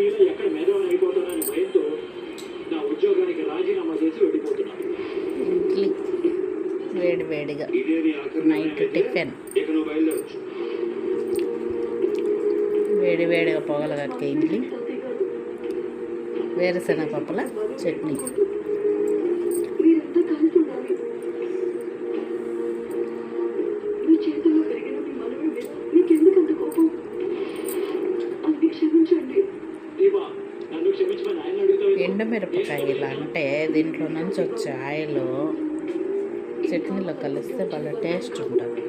మీలో ఎక్కడ మేధావిని అయిపోతానని భయంతో నా ఉద్యోగానికి రాజీనామా చేసి వెళ్ళిపోతున్నాను వేడి వేడిగా నైట్ టిఫిన్. వేడి వేడిగా పొగలు కట్టే ఇడ్లీ. వేరుశనగ పప్పుల చట్నీ. పెరిగిన మీ మనవి ఎండుమిరపకాయలు అంటే దీంట్లో నుంచి వచ్చే ఆయిల్ చట్నీలో కలిస్తే బాగా టేస్ట్ ఉంటుంది.